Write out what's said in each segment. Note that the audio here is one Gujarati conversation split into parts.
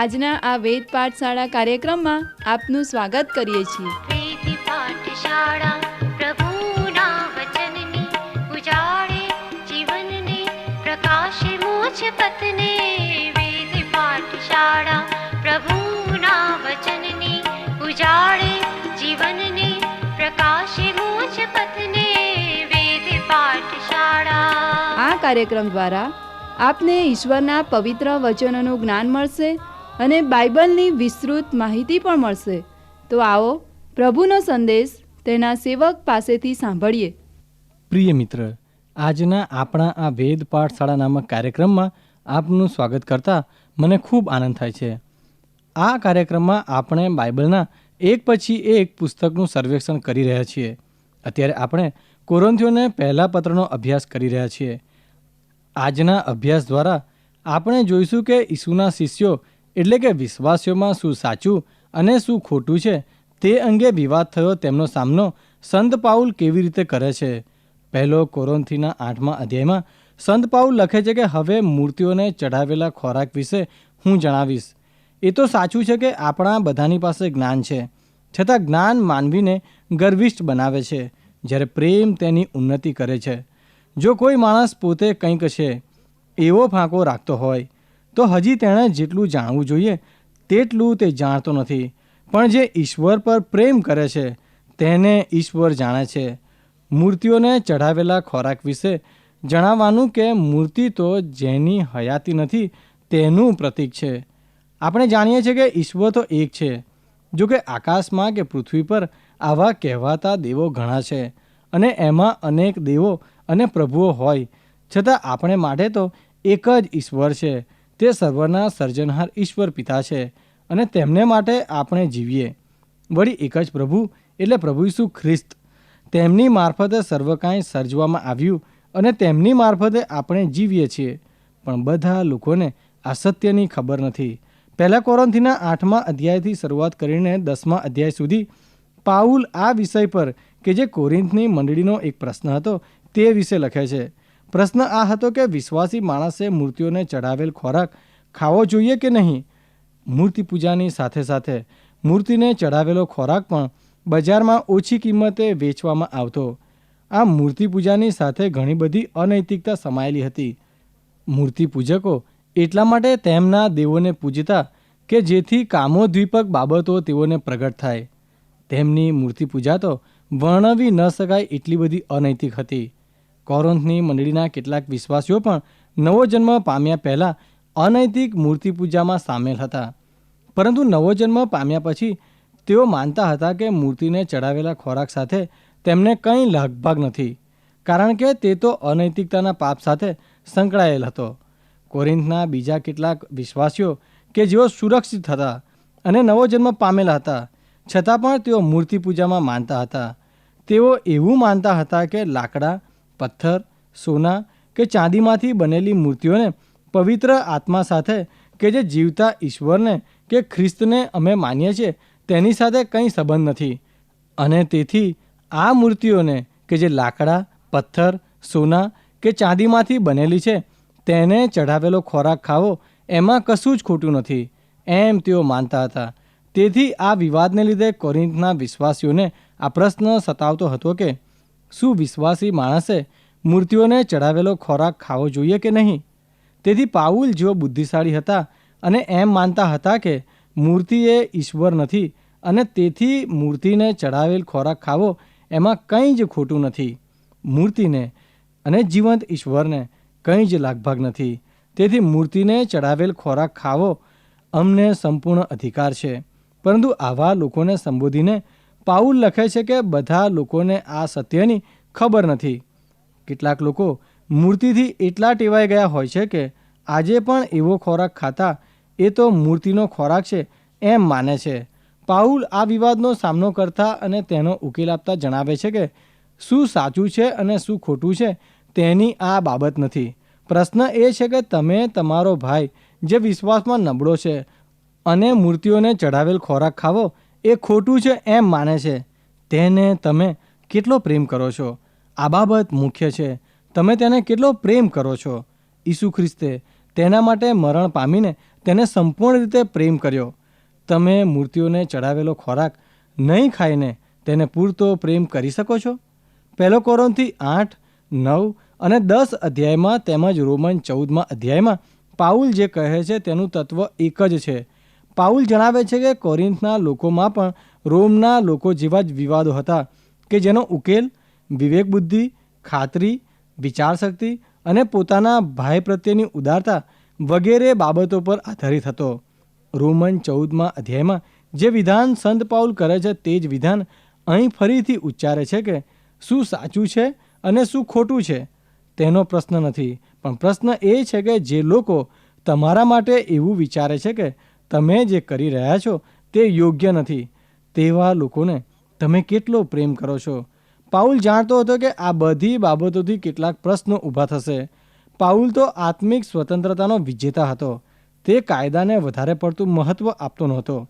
આજના આ વેદ પાઠશાળા કાર્યક્રમમાં આપનું સ્વાગત કરીએ છીએ. પ્રીતિ પાઠશાળા પ્રભુના વચનની ઉજાળે જીવનને પ્રકાશે મોજ પથને. વેદ પાઠશાળા પ્રભુના વચનની ઉજાળે જીવનને પ્રકાશે મોજ પથને. વેદ પાઠશાળા આ કાર્યક્રમ દ્વારા આપને ઈશ્વરના પવિત્ર વચનોનું જ્ઞાન મળશે અને બાઇબલની વિસ્તૃત માહિતી પણ મળશે. તો આવો પ્રભુનો સંદેશ તેના સેવક પાસેથી સાંભળીએ. પ્રિય મિત્ર, આજના આપણા આ વેદ પાઠશાળા નામક કાર્યક્રમમાં આપનું સ્વાગત કરતા મને ખૂબ આનંદ થાય છે. આ કાર્યક્રમમાં આપણે બાઇબલના એક પછી એક પુસ્તકનું સર્વેક્ષણ કરી રહ્યા છીએ. અત્યારે આપણે કોરંથીઓને પહેલા પત્રનો અભ્યાસ કરી રહ્યા છીએ. આજના અભ્યાસ દ્વારા આપણે જોઈશું કે ઈસુના શિષ્યો એટલે કે વિશ્વાસીઓમાં શું સાચું અને શું ખોટું છે તે અંગે વિવાદ થયો તેમનો સામનો સંત પાઉલ કેવી રીતે કરે છે? પહેલો કોરોન્થીના આઠમા અધ્યાયમાં સંત પાઉલ લખે છે કે હવે મૂર્તિઓને ચઢાવેલા ખોરાક વિશે હું જણાવીશ. એ તો સાચું છે કે આપણા બધાની પાસે જ્ઞાન છે. છતાં જ્ઞાન માનવીને ગર્વિષ્ઠ બનાવે છે, જ્યારે પ્રેમ તેની ઉન્નતિ કરે છે. જો કોઈ માણસ પોતે કંઈક છે, એવો ફાંકો રાખતો હોય તો હજી તેણે જેટલું જાણવું જોઈએ, તેટલું તે જાણતો નથી. પણ જે ઈશ્વર પર પ્રેમ કરે છે, તેને ઈશ્વર જાણે છે. મૂર્તિઓને ચઢાવેલા ખોરાક વિશે જણાવવાનું કે મૂર્તિ તો જેની હયાતી નથી, તેનું પ્રતીક છે. આપણે જાણીએ છીએ કે ઈશ્વર તો એક છે. જો કે આકાશમાં કે પૃથ્વી પર આવા કહેવાતા દેવો ઘણા છે અને એમાં અનેક દેવો અને પ્રભુઓ હોય. છતાં આપણે માટે તો એક જ ઈશ્વર છે. તે સર્વના સર્જનહાર ઈશ્વર પિતા છે અને તેમને માટે આપણે જીવીએ. વળી એક જ પ્રભુ એટલે પ્રભુ ઈસુ ખ્રિસ્ત. તેમની મારફતે સર્વ કાંઈ સર્જવામાં આવ્યું અને તેમની મારફતે આપણે જીવીએ છીએ. પણ બધા લોકોને આ ખબર નથી. પહેલા કોરોન્થીના આઠમા અધ્યાયથી શરૂઆત કરીને દસમા અધ્યાય સુધી પાઉલ આ વિષય પર કે જે કોરિન્થની મંડળીનો એક પ્રશ્ન હતો તે વિશે લખે છે. પ્રશ્ન આ હતો કે વિશ્વાસી માણસે મૂર્તિઓને ચઢાવેલ ખોરાક ખાવો જોઈએ કે નહીં? મૂર્તિ પૂજાની સાથે સાથે મૂર્તિને ચઢાવેલો ખોરાક પણ બજારમાં ઓછી કિંમતે વેચવામાં આવતો. આ મૂર્તિ પૂજાની સાથે ઘણી બધી અનૈતિકતા સમાયેલી હતી. મૂર્તિ પૂજકો એટલા માટે તેમના દેવોને પૂજતા કે જેથી કામોદ્વીપક બાબતો તેઓને પ્રગટ થાય. તેમની મૂર્તિ પૂજા તો વર્ણવી ન શકાય એટલી બધી અનૈતિક હતી. કોરોન્થની મંડળીના કેટલાક વિશ્વાસીઓ પણ નવો જન્મ પામ્યા પહેલાં અનૈતિક મૂર્તિ પૂજામાં સામેલ હતા. પરંતુ નવો જન્મ પામ્યા પછી તેઓ માનતા હતા કે મૂર્તિને ચડાવેલા ખોરાક સાથે તેમને કંઈ લાગભાગ નથી, કારણ કે તે તો અનૈતિકતાના પાપ સાથે સંકળાયેલ હતો. કોરિન્થના બીજા કેટલાક વિશ્વાસીઓ કે જેઓ સુરક્ષિત હતા અને નવો જન્મ પામેલા હતા, છતાં પણ તેઓ મૂર્તિ પૂજામાં માનતા હતા. તેઓ એવું માનતા હતા કે લાકડા પથ્થર, સોના કે ચાંદીમાંથી બનેલી મૂર્તિઓને પવિત્ર આત્મા સાથે કે જે જીવતા ઈશ્વરને કે ખ્રિસ્તને અમે માનીએ છીએ, તેની સાથે કંઈ સંબંધ નથી. અને તેથી આ મૂર્તિઓને કે જે લાકડા, પથ્થર, સોના કે ચાંદીમાંથી બનેલી છે, તેને ચઢાવેલો ખોરાક ખાવો એમાં કશું જ ખોટું નથી. એમ તેઓ માનતા હતા. તેથી આ વિવાદને લીધે કોરિન્થના વિશ્વાસીઓને આ પ્રશ્ન સતાવતો હતો કે શું વિશ્વાસી માણસે મૂર્તિઓને ચઢાવેલો ખોરાક ખાવો જોઈએ કે નહીં? તેથી પાઉલ જેઓ બુદ્ધિશાળી હતા અને એમ માનતા હતા કે મૂર્તિ એ ઈશ્વર નથી અને તેથી મૂર્તિને ચઢાવેલ ખોરાક ખાવો એમાં કંઈ જ ખોટું નથી. મૂર્તિને અને જીવંત ઈશ્વરને કંઈ જ લાગભાગ નથી. તેથી મૂર્તિને ચઢાવેલ ખોરાક ખાવો અમને સંપૂર્ણ અધિકાર છે. પરંતુ આવા લોકોને સંબોધીને પાઉલ લખે છે કે બધા લોકોને આ સત્યની ખબર નથી. કેટલાક લોકો મૂર્તિથી એટલા ટેવાઈ ગયા હોય છે કે આજે પણ એવો ખોરાક ખાતા એ તો મૂર્તિનો ખોરાક છે એમ માને છે. પાઉલ આ વિવાદનો સામનો કરતા અને તેનો ઉકેલ આપતા જણાવે છે કે શું સાચું છે અને શું ખોટું છે તેની આ બાબત નથી. પ્રશ્ન એ છે કે તમે તમારો ભાઈ જે વિશ્વાસમાં નબળો છે અને મૂર્તિઓને ચઢાવેલ ખોરાક ખાવો એ ખોટું છે એમ માને છે. તેને તમે કેટલો પ્રેમ કરો છો? આ બાબત મુખ્ય છે. તમે તેને કેટલો પ્રેમ કરો છો? ઈસુ ખ્રિસ્તે તેના માટે મરણ પામીને તેને સંપૂર્ણ રીતે પ્રેમ કર્યો. તમે મૂર્તિઓને ચડાવેલો ખોરાક નહીં ખાઈને તેને પૂરતો પ્રેમ કરી શકો છો? પહેલો કોરોનથી આઠ, નવ અને દસ અધ્યાયમાં તેમજ રોમન ચૌદમાં અધ્યાયમાં પાઉલ જે કહે છે તેનું તત્વ એક જ છે. પાઉલ જણાવે છે કે કોરિન્થના લોકોમાં પણ રોમના લોકો જેવા જ વિવાદો હતા કે જેનો ઉકેલ વિવેક બુદ્ધિ ખાતરી, વિચારશક્તિ અને પોતાના ભાઈ પ્રત્યેની ઉદારતા વગેરે બાબતો પર આધારિત હતો. રોમન ચૌદમાં અધ્યાયમાં જે વિધાન સંત પાઉલ કરે છે તે જ વિધાન અહીં ફરીથી ઉચ્ચારે છે કે શું સાચું છે અને શું ખોટું છે? તેનો પ્રશ્ન નથી, પણ પ્રશ્ન એ છે કે જે લોકો તમારા માટે એવું વિચારે છે કે તમે જે કરી રહ્યા છો તે યોગ્ય નથી. તેવા લોકોને તમે કેટલો પ્રેમ કરો છો? પાઉલ જાણતો હતો કે આ બધી બાબતોથી કેટલાક પ્રશ્નો ઊભા થશે. પાઉલ તો આત્મિક સ્વતંત્રતાનો વિજેતા હતો. તે કાયદાને વધારે પડતું મહત્ત્વ આપતો નહોતો.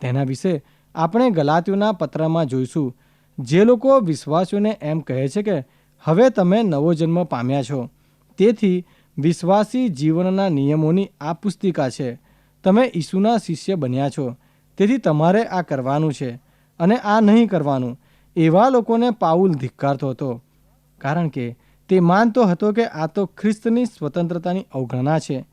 તેના વિશે આપણે ગલાતીઓના પત્રમાં જોઈશું. જે લોકો વિશ્વાસીઓને એમ કહે છે કે, હવે તમે નવો જન્મ પામ્યા છો. તેથી વિશ્વાસી જીવનના નિયમોની આ પુસ્તિકા છે. તમે ઈસુના શિષ્ય બન્યા છો. તેથી તમારે આ કરવાનું છે અને આ નહીં કરવાનું. એવા લોકોને પાઉલ ધિક્કારતો હતો. કારણ કે તે માનતો હતો કે આ તો ખ્રિસ્તની સ્વતંત્રતાની અવગણના છે.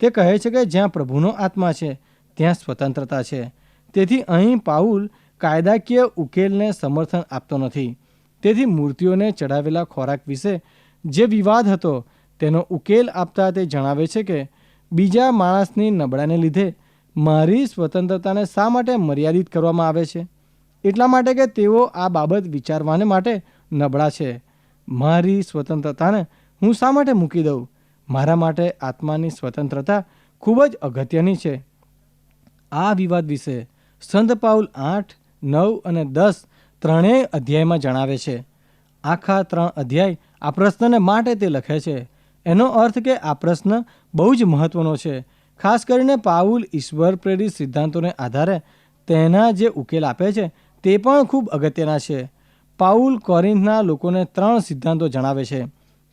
તે કહે છે કે જ્યાં પ્રભુનો આત્મા છે, ત્યાં સ્વતંત્રતા છે. તેથી અહીં પાઉલ કાયદાકીય ઉકેલને સમર્થન આપતો નથી. તેથી મૂર્તિઓને ચડાવેલા ખોરાક વિશે જે વિવાદ હતો, તેનો ઉકેલ આપતા તે જણાવે છે કે બીજા માણસની નબળાને લીધે મારી સ્વતંત્રતાને શા માટે મર્યાદિત કરવામાં આવે છે? એટલા માટે કે તેઓ આ બાબત વિચારવાને માટે નબળા છે. મારી સ્વતંત્રતાને હું શા માટે મૂકી દઉં? મારા માટે આત્માની સ્વતંત્રતા ખૂબ જ અગત્યની છે. આ વિવાદ વિશે સંત પાઉલ આઠ, નવ અને દસ ત્રણેય અધ્યાયમાં જણાવે છે. આખા ત્રણ અધ્યાય આ પ્રશ્નને માટે તે લખે છે. એનો અર્થ કે આ પ્રશ્ન બહુ જ મહત્વનો છે. ખાસ કરીને પાઉલ ઈશ્વર પ્રેરિત સિદ્ધાંતોને આધારે તેના જે ઉકેલ આપે છે તે પણ ખૂબ અગત્યના છે. પાઉલ કોરિન્થના લોકોને ત્રણ સિદ્ધાંતો જણાવે છે.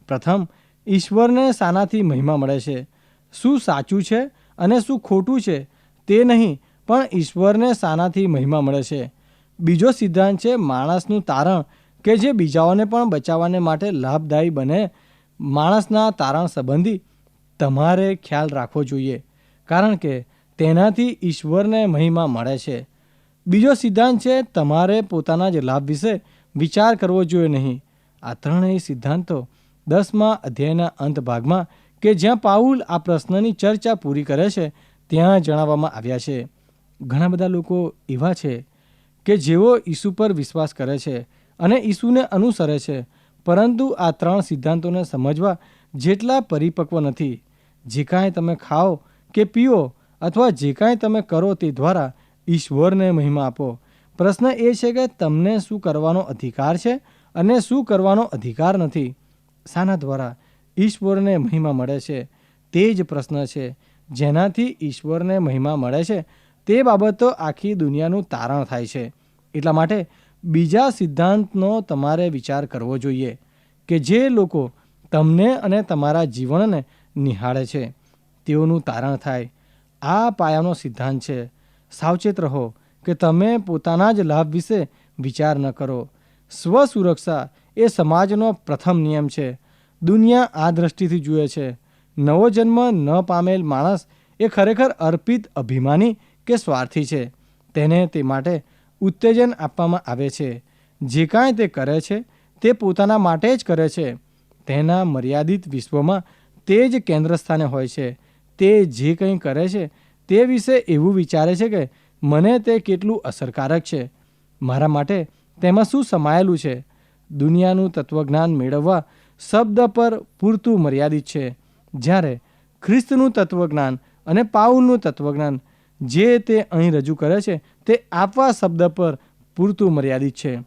પ્રથમ, ઈશ્વરને શાનાથી મહિમા મળે છે. શું સાચું છે અને શું ખોટું છે તે નહીં, પણ ઈશ્વરને શાનાથી મહિમા મળે છે. બીજો સિદ્ધાંત છે માણસનું તારણ, કે જે બીજાઓને પણ બચાવવાને માટે લાભદાયી બને માણસના તારણ સંબંધી તમારે ખ્યાલ રાખવો જોઈએ, કારણ કે તેનાથી ઈશ્વરને મહિમા મળે છે. બીજો સિદ્ધાંત છે, તમારે પોતાના જ લાભ વિશે વિચાર કરવો જોઈએ નહીં. આ ત્રણેય સિદ્ધાંતો દસમા અધ્યાયના અંત ભાગમાં કે જ્યાં પાઉલ આ પ્રશ્નની ચર્ચા પૂરી કરે છે, ત્યાં જણાવવામાં આવ્યા છે. ઘણા બધા લોકો એવા છે કે જેઓ ઈસુ પર વિશ્વાસ કરે છે અને ઈસુને અનુસરે છે. પરંતુ આ ત્રણ સિદ્ધાંતોને સમજવા જેટલા પરિપક્વ નથી. જે કાંઈ તમે ખાઓ કે પીઓ અથવા જે કાંઈ તમે કરો તે દ્વારા ઈશ્વરને મહિમા આપો. પ્રશ્ન એ છે કે તમને શું કરવાનો અધિકાર છે અને શું કરવાનો અધિકાર નથી? શાના દ્વારા ઈશ્વરને મહિમા મળે છે. તે જ પ્રશ્ન છે. જેનાથી ઈશ્વરને મહિમા મળે છે તે બાબતો આખી દુનિયાનું તારણ થાય છે. એટલા માટે બીજા સિદ્ધાંતનો તમારે વિચાર કરવો જોઈએ કે જે લોકો તમને અને તમારા જીવનને નિહાળે છે, તેઓનું તારણ થાય. આ પાયાનો સિદ્ધાંત છે. સાવચેત રહો કે તમે પોતાના જ લાભ વિશે વિચાર ન કરો. સ્વસુરક્ષા એ સમાજનો પ્રથમ નિયમ છે. દુનિયા આ દ્રષ્ટિથી જુએ છે. નવો જન્મ ન પામેલ માણસ એ ખરેખર અર્પિત અભિમાની કે સ્વાર્થી છે. તેને તે માટે ઉત્તેજન આપવામાં આવે છે. જે કાંઈ તે કરે છે, તે પોતાના માટે જ કરે છે. તેના મર્યાદિત વિશ્વમાં તે જ કેન્દ્ર સ્થાને હોય છે. તે જે કંઈ કરે છે, તે વિશે એવું વિચારે છે કે મને તે કેટલું અસરકારક છે. મારા માટે તેમાં શું સમાયેલું છે? દુનિયાનું તત્વજ્ઞાન મેળવવા શબ્દ પર પૂરતું મર્યાદિત છે. જ્યારે ખ્રિસ્તનું તત્વજ્ઞાન અને પાઉલનું તત્વજ્ઞાન જે તે અહીં રજૂ કરે છે તે આપવા શબ્દ પર પૂરતું મર્યાદિત છે.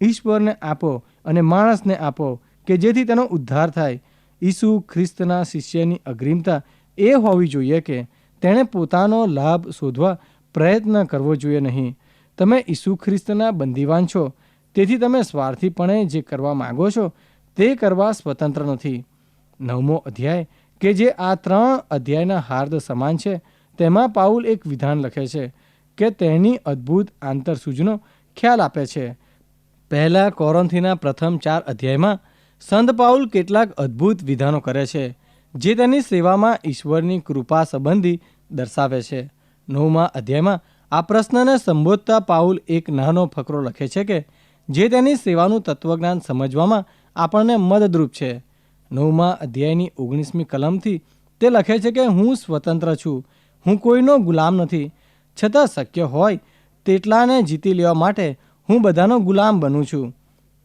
ઈશ્વરને આપો અને માણસને આપો કે જેથી તેનો ઉદ્ધાર થાય. ઈસુ ખ્રિસ્તના શિષ્યની અગ્રિમતા એ હોવી જોઈએ કે તેણે પોતાનો લાભ શોધવા પ્રયત્ન કરવો જોઈએ નહીં. તમે ઈસુ ખ્રિસ્તના બંદીવાન છો. તેથી તમે સ્વાર્થીપણે જે કરવા માગો છો તે કરવા સ્વતંત્ર નથી. નવમો અધ્યાય, કે જે આ ત્રણ અધ્યાયના હાર્દ સમાન છે, તેમાં પાઉલ એક વિધાન લખે છે. કે તેની અદ્ભુત આંતરસૂઝનો ખ્યાલ આપે છે. પહેલા કોરોન્થીના પ્રથમ ચાર અધ્યાયમાં સંત પાઉલ કેટલાક અદ્ભુત વિધાનો કરે છે, જે તેની સેવામાં ઈશ્વરની કૃપા સંબંધી દર્શાવે છે. નવમા અધ્યાયમાં આ પ્રશ્નને સંબોધતા પાઉલ એક નાનો ફકરો લખે છે કે, જે તેની સેવાનું તત્વજ્ઞાન સમજવામાં આપણને મદદરૂપ છે. નવમા અધ્યાયની ઓગણીસમી કલમથી તે લખે છે કે, હું સ્વતંત્ર છું. હું કોઈનો ગુલામ નથી. છતાં શક્ય હોય તેટલાને જીતી લેવા માટે હું બધાનો ગુલામ બનું છું.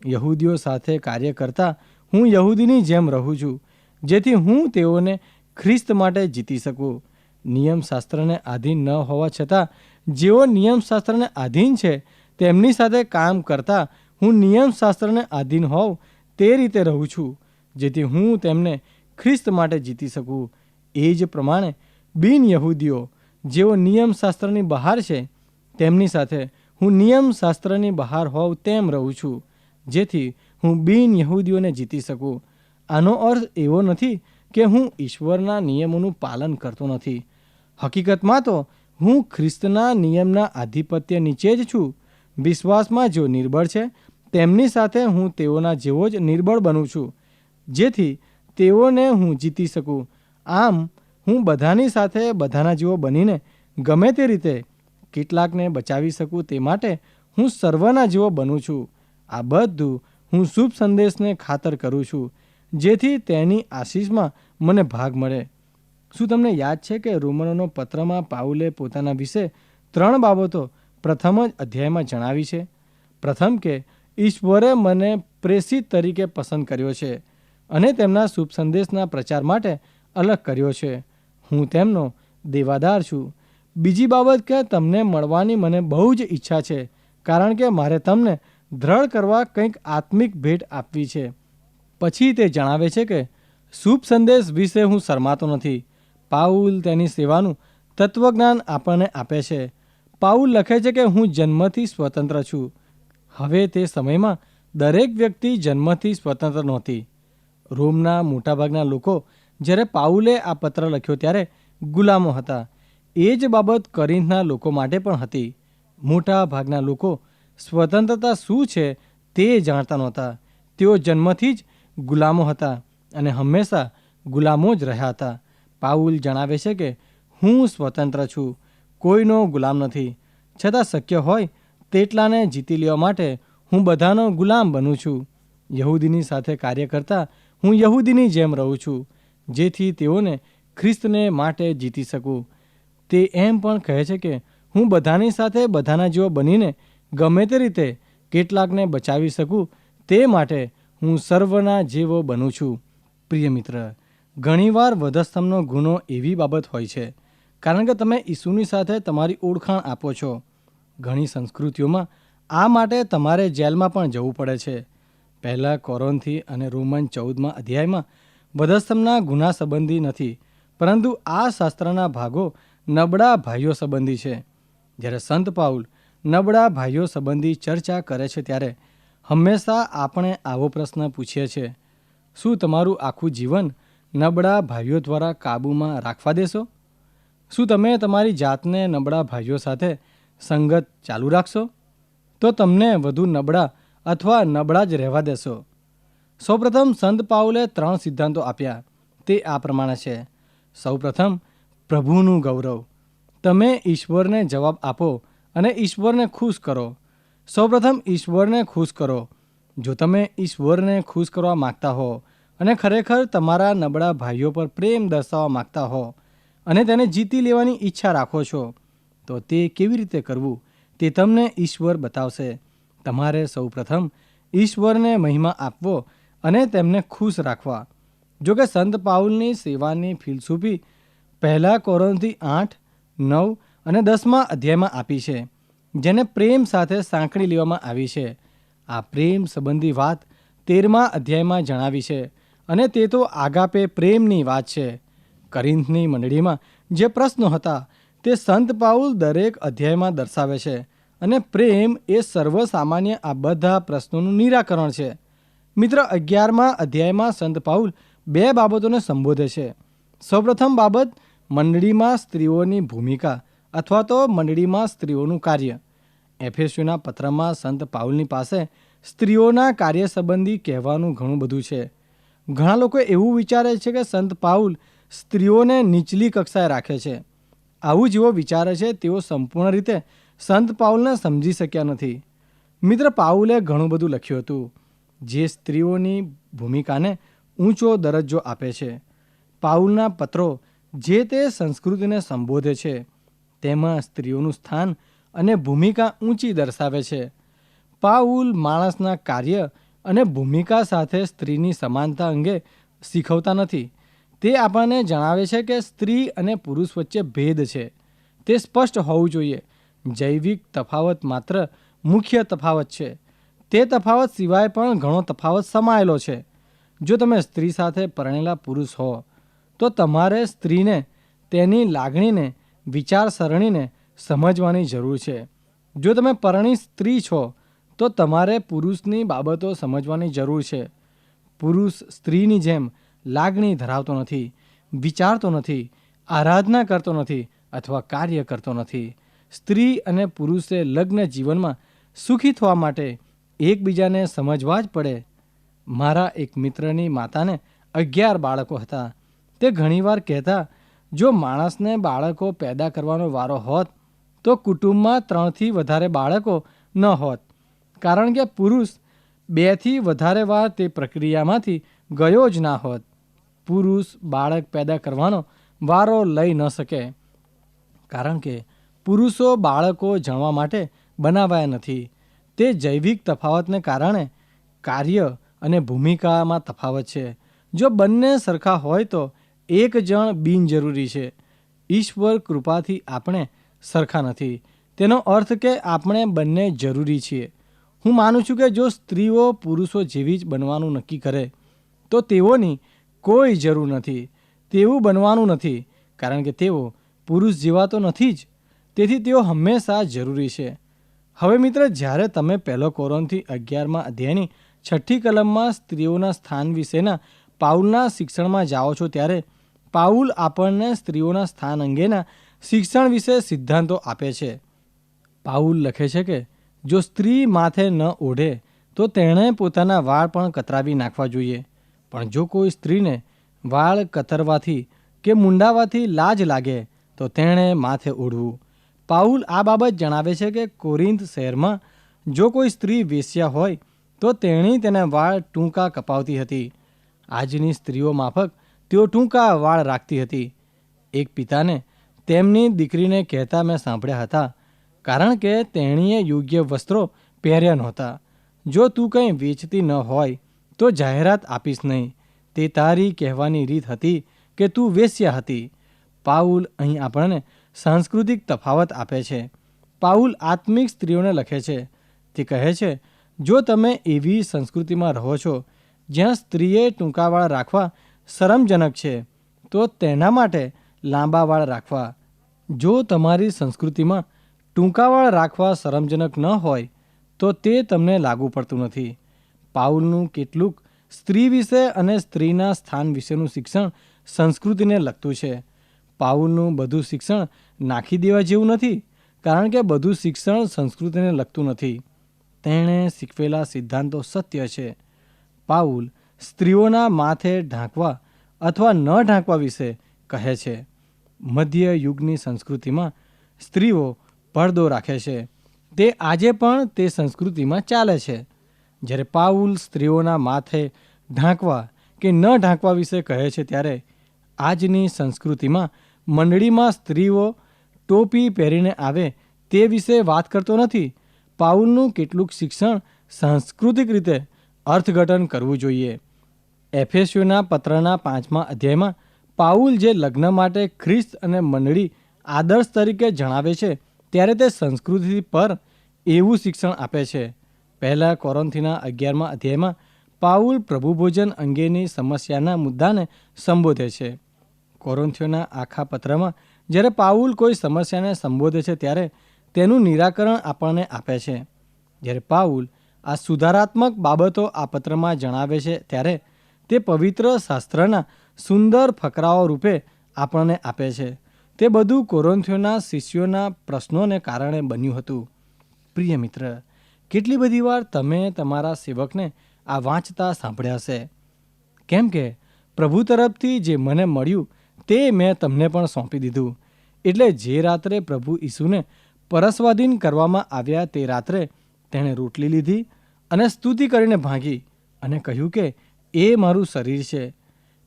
યહૂદીઓ સાથે કાર્ય કરતા હું યહૂદીની જેમ રહું છું, જેથી હું તેઓને ખ્રિસ્ત માટે જીતી શકું. નિયમશાસ્ત્રને આધીન ન હોવા છતાં જેઓ નિયમશાસ્ત્રને આધીન છે, તેમની સાથે કામ કરતા હું નિયમશાસ્ત્રને આધીન હોઉં તે રીતે રહું છું, જેથી હું તેમને ખ્રિસ્ત માટે જીતી શકું. એ જ પ્રમાણે બિન યહૂદીઓ જેઓ નિયમશાસ્ત્રની બહાર છે, તેમની સાથે હું નિયમશાસ્ત્રની બહાર હોઉં તેમ રહું છું, જેથી હું બિન યહૂદીઓને જીતી શકું. આનો અર્થ એવો નથી કે હું ઈશ્વરના નિયમોનું પાલન કરતો નથી. હકીકતમાં તો હું ખ્રિસ્તના નિયમના આધિપત્ય નીચે જ છું. વિશ્વાસમાં જેઓ નિર્બળ છે, તેમની સાથે હું તેઓના જેવો જ નિર્બળ બનું છું, જેથી તેઓને હું જીતી શકું. આમ હું બધાની સાથે બધાના જેવો બનીને ગમે તે રીતે કેટલાકને બચાવી શકું તે માટે હું સર્વના જેવો બનું છું. આ બધું હું શુભ સંદેશને ખાતર કરું છું, જેથી તેની આશીષમાં મને ભાગ મળે. શું તમને યાદ છે કે રોમનોનો પત્રમાં પાઉલે પોતાના વિશે ત્રણ બાબતો પ્રથમ જ અધ્યાયમાં જણાવી છે? પ્રથમ કે, ઈશ્વરે મને પ્રેષિત તરીકે પસંદ કર્યો છે અને તેમના શુભ સંદેશના પ્રચાર માટે અલગ કર્યો છે. હું તેમનો દેવાદાર છું. બીજી બાબત કે તમને મળવાની મને બહુ જ ઈચ્છા છે, કારણ કે મારે તમને દ્રઢ કરવા કંઈક આત્મિક ભેટ આપવી છે. પછી તે જણાવે છે કે, શુભ સંદેશ વિશે હું શરમાતો નથી. પાઉલ તેની સેવાનું તત્વજ્ઞાન આપણને આપે છે. પાઉલ લખે છે કે હું જન્મથી સ્વતંત્ર છું. હવે તે સમયમાં દરેક વ્યક્તિ જન્મથી સ્વતંત્ર નહોતી. રોમના મોટાભાગના લોકો જ્યારે પાઉલે આ પત્ર લખ્યો ત્યારે ગુલામો હતા. એ જ બાબત કરીંથના લોકો માટે પણ હતી. મોટા ભાગના લોકો સ્વતંત્રતા શું છે તે જાણતા નહોતા. તેઓ જન્મથી જ ગુલામો હતા અને હંમેશા ગુલામો જ રહ્યા હતા. પાઉલ જણાવે છે કે, હું સ્વતંત્ર છું. કોઈનો ગુલામ નથી. છતાં શક્ય હોય તેટલાને જીતી લેવા માટે હું બધાનો ગુલામ બનું છું. યહૂદીની સાથે કાર્ય કરતા હું યહૂદીની જેમ રહું છું. જેથી તેઓને ખ્રિસ્તને માટે જીતી શકું. તે એમ પણ કહે છે કે, હું બધાની સાથે બધાના જેવો બનીને ગમે તે રીતે કેટલાકને બચાવી શકું, તે માટે હું સર્વના જેવો બનું છું. પ્રિય મિત્ર, ઘણીવાર વધસ્તંભનો ગુનો એવી બાબત હોય છે, કારણ કે તમે ઈસુની સાથે તમારી ઓળખાણ આપો છો. ઘણી સંસ્કૃતિઓમાં આ માટે તમારે જેલમાં પણ જવું પડે છે. પહેલાં કોરોનથી અને રોમન ચૌદમાં અધ્યાયમાં વધસ્તંભના ગુના સંબંધી નથી, પરંતુ આ શાસ્ત્રના ભાગો નબળા ભાઈઓ સંબંધી છે. જ્યારે સંત પાઉલ નબળા ભાઈઓ સંબંધી ચર્ચા કરે છે ત્યારે હંમેશા આપણે આવો પ્રશ્ન પૂછીએ છીએ શું તમારું આખું જીવન નબળા ભાઈઓ દ્વારા કાબૂમાં રાખવા દેશો? શું તમે તમારી જાતને નબળા ભાઈઓ સાથે સંગત ચાલુ રાખશો? તો તમને વધુ નબળા અથવા નબળા જ રહેવા દેશો. સૌપ્રથમ સંત પાઉલે ત્રણ સિદ્ધાંતો આપ્યા. તે આ પ્રમાણે છે. સૌપ્રથમ, પ્રભુનું ગૌરવ. તમે ઈશ્વરને જવાબ આપો અને ઈશ્વરને ખુશ કરો. સૌપ્રથમ ઈશ્વરને ખુશ કરો. જો તમે ઈશ્વરને ખુશ કરવા માગતા હો અને ખરેખર તમારા નબળા ભાઈઓ પર પ્રેમ દર્શાવવા માગતા હો અને તેને જીતી લેવાની ઈચ્છા રાખો છો, તો તે કેવી રીતે કરવું તે તમને ઈશ્વર બતાવશે. તમારે સૌપ્રથમ ઈશ્વરને મહિમા આપવો અને તેમને ખુશ રાખવા. જોકે સંત પાઉલની સેવાની ફિલસૂફી પહેલાં કોરોનથી આઠ, નવ અને દસમાં અધ્યાયમાં આપી છે, જેને પ્રેમ સાથે સાંકળી લેવામાં આવી છે. આ પ્રેમ સંબંધી વાત તેરમા અધ્યાયમાં જણાવી છે અને તે તો આગાપે પ્રેમની વાત છે. કરિંથની મંડળીમાં જે પ્રશ્નો હતા તે સંત પાઉલ દરેક અધ્યાયમાં દર્શાવે છે અને પ્રેમ એ સર્વસામાન્ય આ બધા પ્રશ્નોનું નિરાકરણ છે. મિત્ર અગિયારમાં અધ્યાયમાં સંત પાઉલ બે બાબતોને સંબોધે છે. સૌપ્રથમ બાબત, મંડળીમાં સ્ત્રીઓની ભૂમિકા અથવા તો મંડળીમાં સ્ત્રીઓનું કાર્ય. એફએસયુના પત્રમાં સંત પાઉલની પાસે સ્ત્રીઓના કાર્ય સંબંધી કહેવાનું ઘણું બધું છે. ઘણા લોકો એવું વિચારે છે કે સંત પાઉલ સ્ત્રીઓને નીચલી કક્ષાએ રાખે છે. આવું જેઓ વિચારે છે તેઓ સંપૂર્ણ રીતે સંત પાઉલને સમજી શક્યા નથી. મિત્ર પાઉલે ઘણું બધું લખ્યું હતું. જે સ્ત્રીઓની ભૂમિકાને ઊંચો દરજ્જો આપે છે. પાઉલના પત્રો જે તે સંસ્કૃતિને સંબોધે છે, તેમાં સ્ત્રીઓનું સ્થાન અને ભૂમિકા ઊંચી દર્શાવે છે. પાઉલ માણસના કાર્ય અને ભૂમિકા સાથે સ્ત્રીની સમાનતા અંગે શીખવતા નથી. તે આપણને જણાવે છે કે સ્ત્રી અને પુરુષ વચ્ચે ભેદ છે. તે સ્પષ્ટ હોવું જોઈએ. જૈવિક તફાવત માત્ર મુખ્ય તફાવત છે. તે તફાવત સિવાય પણ ઘણો તફાવત સમાયેલો છે. જો તમે સ્ત્રી સાથે પરણેલા પુરુષ હો, તો તમારે સ્ત્રીને તેની લાગણીને, વિચારસરણીને સમજવાની જરૂર છે. જો તમે પરણી સ્ત્રી છો, તો તમારે પુરુષની બાબતો સમજવાની જરૂર છે. પુરુષ સ્ત્રીની જેમ લાગણી ધરાવતો નથી, વિચારતો નથી, આરાધના કરતો નથી અથવા કાર્ય કરતો નથી. સ્ત્રી અને પુરુષે લગ્ન જીવનમાં સુખી થવા માટે એકબીજાને સમજવા જ પડે. મારા એક મિત્રની માતાને અગિયાર બાળકો હતા. તે ઘણીવાર કહેતા, જો માણસને બાળકો પેદા કરવાનો વારો હોત, તો કુટુંબમાં ત્રણથી વધારે બાળકો ન હોત. કારણ કે પુરુષ બેથી વધારે વાર તે પ્રક્રિયામાંથી ગયો જ ના હોત. પુરુષ બાળક પેદા કરવાનો વારો લઈ ન શકે. કારણ કે પુરુષો બાળકો જણવા માટે બનાવાયા નથી. તે જૈવિક તફાવતને કારણે કાર્ય અને ભૂમિકામાં તફાવત છે. જો બંને સરખા હોય તો એક જણ બિનજરૂરી છે. ઈશ્વર કૃપાથી આપણે સરખા નથી. તેનો અર્થ કે આપણે બંને જરૂરી છીએ. હું માનું છું કે જો સ્ત્રીઓ પુરુષો જેવી જ બનવાનું નક્કી કરે, તો તેઓની કોઈ જરૂર નથી. તેવું બનવાનું નથી, કારણ કે તેઓ પુરુષ જેવા તો નથી જ. તેથી તેઓ હંમેશા જરૂરી છે. હવે મિત્ર, જ્યારે તમે પહેલો કોરોનથી અગિયારમાં અધ્યાયની છઠ્ઠી કલમમાં સ્ત્રીઓના સ્થાન વિશેના પાઉલના શિક્ષણમાં જાઓ છો, ત્યારે પાઉલ આપણને સ્ત્રીઓના સ્થાન અંગેના શિક્ષણ વિશે સિદ્ધાંતો આપે છે. પાઉલ લખે છે કે, જો સ્ત્રી માથે ન ઓઢે, તો તેણે પોતાના વાળ પણ કતરાવી નાખવા જોઈએ. પણ જો કોઈ સ્ત્રીને વાળ કતરવાથી કે મુંડાવાથી લાજ લાગે, તો તેણે માથે ઓઢવું. પાઉલ આ બાબત જણાવે છે કે કોરિંથ શહેરમાં જો કોઈ સ્ત્રી વેશ્યા હોય, તો તેણી તેના વાળ ટૂંકા કપાવતી હતી. આજની સ્ત્રીઓ માફક તેઓ ટૂંકા વાળ રાખતી હતી. એક પિતાને તેમની દીકરીને કહેતા મેં સાંભળ્યા હતા, કારણ કે તેણીએ યોગ્ય વસ્ત્રો પહેર્યા નહોતા. જો તું કંઈ વેચતી ન હોય, તો જાહેરાત આપીશ નહીં. તે તારી કહેવાની રીત હતી કે તું વેશ્યા હતી. પાઉલ અહીં આપણને સાંસ્કૃતિક તફાવત આપે છે. પાઉલ આત્મિક સ્ત્રીઓને લખે છે. તે કહે છે, જો તમે એવી સંસ્કૃતિમાં રહો છો, જ્યાં સ્ત્રીએ ટૂંકા વાળ રાખવા શરમજનક છે, તો તેના માટે લાંબા વાળ રાખવા. જો તમારી સંસ્કૃતિમાં ટૂંકા વાળ રાખવા શરમજનક ન હોય, તો તે તમને લાગુ પડતું નથી. પાઉલનું કેટલુંક સ્ત્રી વિશે અને સ્ત્રીના સ્થાન વિશેનું શિક્ષણ સંસ્કૃતિને લગતું છે. પાઉલનું બધું શિક્ષણ નાખી દેવા જેવું નથી, કારણ કે બધું શિક્ષણ સંસ્કૃતિને લગતું નથી. તેણે શીખવેલા સિદ્ધાંતો સત્ય છે. પાઉલ સ્ત્રીઓના માથે ઢાંકવા અથવા ન ઢાંકવા વિશે કહે છે. મધ્ય યુગની સંસ્કૃતિમાં સ્ત્રીઓ પડદો રાખે છે. તે આજે પણ તે સંસ્કૃતિમાં ચાલે છે. જ્યારે પાઉલ સ્ત્રીઓના માથે ઢાંકવા કે ન ઢાંકવા વિશે કહે છે, ત્યારે આજની સંસ્કૃતિમાં મંડળીમાં સ્ત્રીઓ ટોપી પહેરીને આવે તે વિશે વાત કરતો નથી. પાઉલનું કેટલુંક શિક્ષણ સાંસ્કૃતિક રીતે અર્થઘટન કરવું જોઈએ. એફએસયુના પત્રના પાંચમા અધ્યાયમાં પાઉલ જે લગ્ન માટે ખ્રિસ્ત અને મંડળી આદર્શ તરીકે જણાવે છે, ત્યારે તે સંસ્કૃતિ પર એવું શિક્ષણ આપે છે. પહેલા કોરોન્થીના અગિયારમા અધ્યાયમાં પાઉલ પ્રભુ ભોજન અંગેની સમસ્યાના મુદ્દાને સંબોધે છે. કોરોન્થીઓના આખા પત્રમાં જ્યારે પાઉલ કોઈ સમસ્યાને સંબોધે છે ત્યારે તેનું નિરાકરણ આપણને આપે છે. જ્યારે પાઉલ આ સુધારાત્મક બાબતો આ પત્રમાં જણાવે છે ત્યારે તે પવિત્ર શાસ્ત્રના સુંદર ફકરાઓ રૂપે આપણને આપે છે. તે બધું કોરોન્થિયોના શિષ્યોના પ્રશ્નોને કારણે બન્યું હતું. પ્રિય મિત્ર, કેટલી બધી વાર તમે તમારા સેવકને આ વાંચતા સાંભળ્યા હશે? કેમ કે પ્રભુ તરફથી જે મને મળ્યું તે મેં તમને પણ સોંપી દીધું. એટલે જે રાત્રે પ્રભુ ઈસુને પરસ્વાધીન કરવામાં આવ્યા તે રાત્રે તેણે રોટલી લીધી અને સ્તુતિ કરીને ભાંગી અને કહ્યું કે, એ મારું શરીર છે.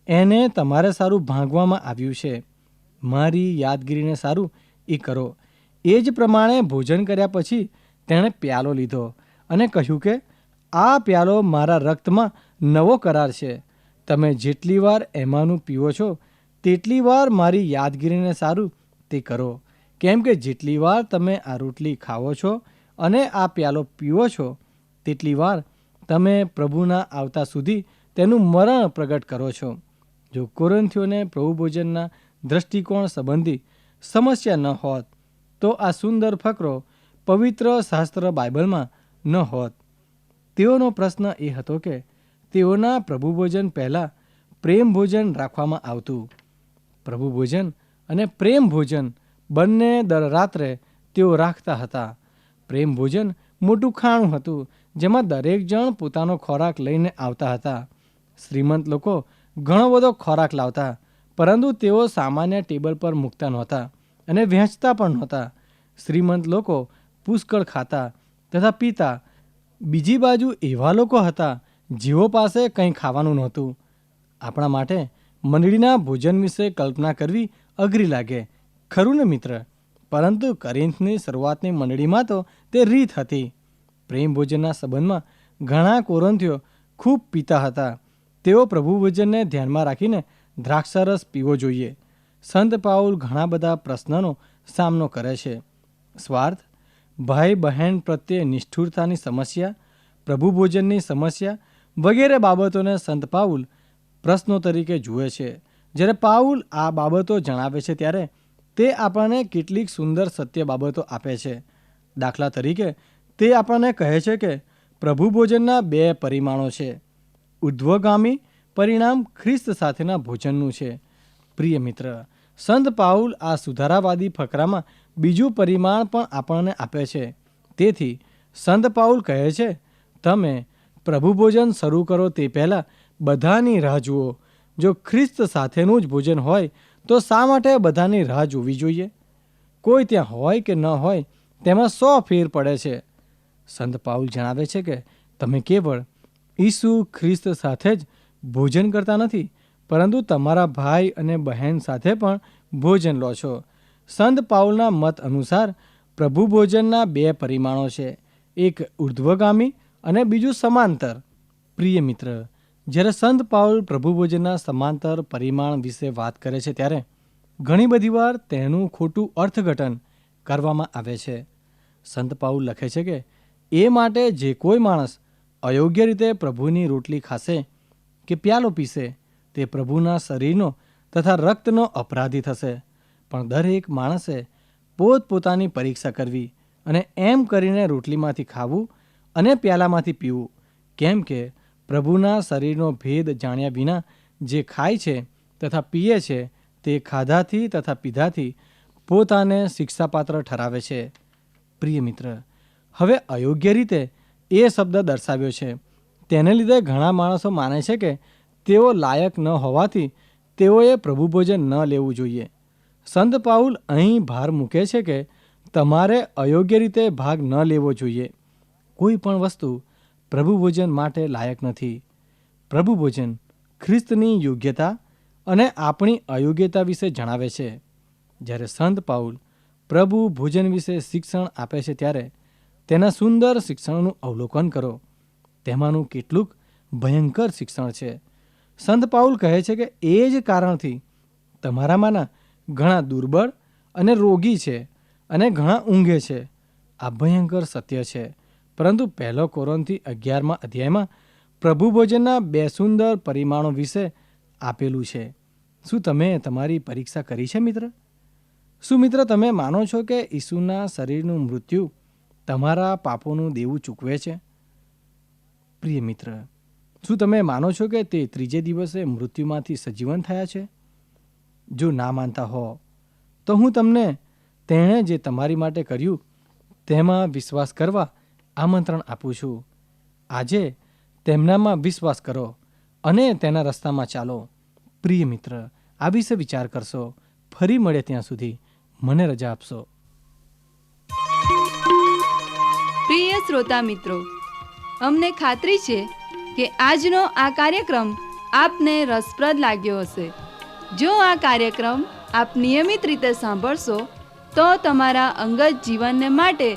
એને તમારે સારું ભાંગવામાં આવ્યું છે. મારી યાદગીરીને સારું એ કરો. એ જ પ્રમાણે ભોજન કર્યા પછી તેણે પ્યાલો લીધો અને કહ્યું કે, આ પ્યાલો મારા રક્તમાં નવો કરાર છે. તમે જેટલી વાર એમાંનું પીવો છો તેટલી વાર મારી યાદગીરીને સારું તે કરો. કેમ કે જેટલી વાર તમે આ રોટલી ખાવો છો અને આ પ્યાલો પીવો છો, તેટલી વાર તમે પ્રભુના આવતા સુધી તેનું મરણ પ્રગટ કરો છો. જો કોરંથીઓને પ્રભુ ભોજનના દ્રષ્ટિકોણ સંબંધી સમસ્યા ન હોત, તો આ સુંદર ફકરો પવિત્ર શાસ્ત્ર બાઇબલમાં ન હોત. તેઓનો પ્રશ્ન એ હતો કે તેઓના પ્રભુ ભોજન પહેલાં પ્રેમ ભોજન રાખવામાં આવતું. પ્રભુ ભોજન અને પ્રેમ ભોજન બંને દર રાત્રે તેઓ રાખતા હતા. પ્રેમ ભોજન મોટું ખાણું હતું, જેમાં દરેક જણ પોતાનો ખોરાક લઈને આવતા હતા. શ્રીમંત લોકો ઘણો બધો ખોરાક લાવતા, પરંતુ તેઓ સામાન્ય ટેબલ પર મૂકતા નહોતા અને વહેંચતા પણ નહોતા. શ્રીમંત લોકો પુષ્કળ ખાતા તથા પીતા. બીજી બાજુ એવા લોકો હતા જેઓ પાસે કંઈ ખાવાનું નહોતું. આપણા માટે મંડળીના ભોજન વિશે કલ્પના કરવી અઘરી લાગે. ખરું ને મિત્ર? પરંતુ કરિન્થની શરૂઆતની મંડળીમાં તો તે રીત હતી. પ્રેમ ભોજનના સંબંધમાં ઘણા કોરંથીઓ ખૂબ પીતા હતા. તેઓ પ્રભુ ભોજનને ધ્યાનમાં રાખીને દ્રાક્ષરસ પીવો જોઈએ. સંત પાઉલ ઘણા બધા પ્રશ્નનો સામનો કરે છે. સ્વાર્થ? ભાઈ બહેન પ્રત્યે નિષ્ઠુરતાની સમસ્યા, પ્રભુ ભોજનની સમસ્યા વગેરે બાબતોને સંત પાઉલ પ્રશ્નો તરીકે જુએ છે. જ્યારે પાઉલ આ બાબતો જણાવે છે ત્યારે તે આપણને કેટલીક સુંદર સત્ય બાબતો આપે છે. દાખલા તરીકે, તે આપણને કહે છે કે પ્રભુ ભોજનના બે પરિમાણો છે. ઉદ્ધ્વગામી પરિણામ ખ્રિસ્ત સાથેના ભોજનનું છે. પ્રિય મિત્ર, સંત પાઉલ આ સુધારાવાદી ફકરામાં બીજું પરિમાણ પણ આપણને આપે છે. તેથી, સંત પાઉલ કહે છે, તમે પ્રભુ ભોજન શરૂ કરો તે પહેલાં બધાની રાહ જુઓ. જો ખ્રિસ્ત સાથેનું જ ભોજન હોય, તો શા માટે બધાની રાહ જોવી જોઈએ? કોઈ ત્યાં હોય કે ન હોય, તેમાં સો ફેર પડે છે. સંત પાઉલ જણાવે છે કે, તમે કેવળ ઈસુ ખ્રિસ્ત સાથે જ ભોજન કરતા નથી, પરંતુ તમારા ભાઈ અને બહેન સાથે પણ ભોજન લો છો. સંત પાઉલના મત અનુસાર, પ્રભુ ભોજનના બે પરિમાણો છે. એક ઉર્ધ્વગામી અને બીજું સમાંતર. પ્રિય મિત્ર જ્યારે સંત પાઉલ પ્રભુ ભોજનના સમાંતર પરિમાણ વિશે વાત કરે છે ત્યારે ઘણી બધી વાર તેનું ખોટું અર્થઘટન કરવામાં આવે છે. સંત પાઉલ લખે છે કે, એ માટે જે કોઈ માણસ અયોગ્ય રીતે પ્રભુની રોટલી ખાશે કે પ્યાલો પીશે, તે પ્રભુના શરીરનો તથા રક્તનો અપરાધી થશે. પણ દરેક માણસે પોતપોતાની પરીક્ષા કરવી અને એમ કરીને રોટલીમાંથી ખાવું અને પ્યાલામાંથી પીવું, કેમ કે પ્રભુના શરીરનો ભેદ જાણ્યા વિના જે ખાય છે તથા પીએ છે તે ખાધાથી તથા પીધાથી પોતાને શિક્ષાપાત્ર ઠરાવે છે. પ્રિય મિત્ર, હવે અયોગ્ય રીતે એ શબ્દ દર્શાવ્યો છે. તેને લીધે ઘણા માણસો માને છે કે તેઓ લાયક ન હોવાથી તેઓએ પ્રભુ ભોજન ન લેવું જોઈએ. સંત પાઉલ અહીં ભાર મૂકે છે કે તમારે અયોગ્ય રીતે ભાગ ન લેવો જોઈએ. કોઈ પણ વસ્તુ પ્રભુ ભોજન માટે લાયક નથી. પ્રભુ ભોજન ખ્રિસ્તની યોગ્યતા અને આપણી અયોગ્યતા વિશે જણાવે છે. જ્યારે સંત પાઉલ પ્રભુ ભોજન વિશે શિક્ષણ આપે છે ત્યારે તેના સુંદર શિક્ષણનું અવલોકન કરો. તેમાંનું કેટલુંક ભયંકર શિક્ષણ છે. સંત પાઉલ કહે છે કે એ જ કારણથી તમારામાંના ઘણા દુર્બળ અને રોગી છે અને ઘણા ઊંઘે છે. આ ભયંકર સત્ય છે. પરંતુ પહેલો કોરોનથી અગિયારમાં અધ્યાયમાં પ્રભુ ભોજનના બે સુંદર પરિમાણો વિશે આપેલું છે. શું તમે તમારી પરીક્ષા કરી છે, મિત્ર? શું, મિત્ર, તમે માનો છો કે ઈસુના શરીરનું મૃત્યુ તમારા પાપોનું દેવું ચૂકવે છે? પ્રિય મિત્ર, શું તમે માનો છો કે તે ત્રીજે દિવસે મૃત્યુમાંથી સજીવન થયા છે? જો ના માનતા હો, તો હું તમને તેણે જે તમારી માટે કર્યું તેમાં વિશ્વાસ કરવા આમંત્રણ આપું છું. આજે તેમનામાં વિશ્વાસ કરો અને તેના રસ્તામાં ચાલો. પ્રિય મિત્ર, આ વિશે વિચાર કરશો. ફરી મળે ત્યાં સુધી. મને રજા આપશો. પ્રિય શ્રોતા મિત્રો, અમને ખાતરી છે કે આજનો આ કાર્યક્રમ આપને રસપ્રદ લાગ્યો હશે. જો આ કાર્યક્રમ આપ નિયમિત રીતે સાંભળશો, તો તમારા અંગત જીવનને માટે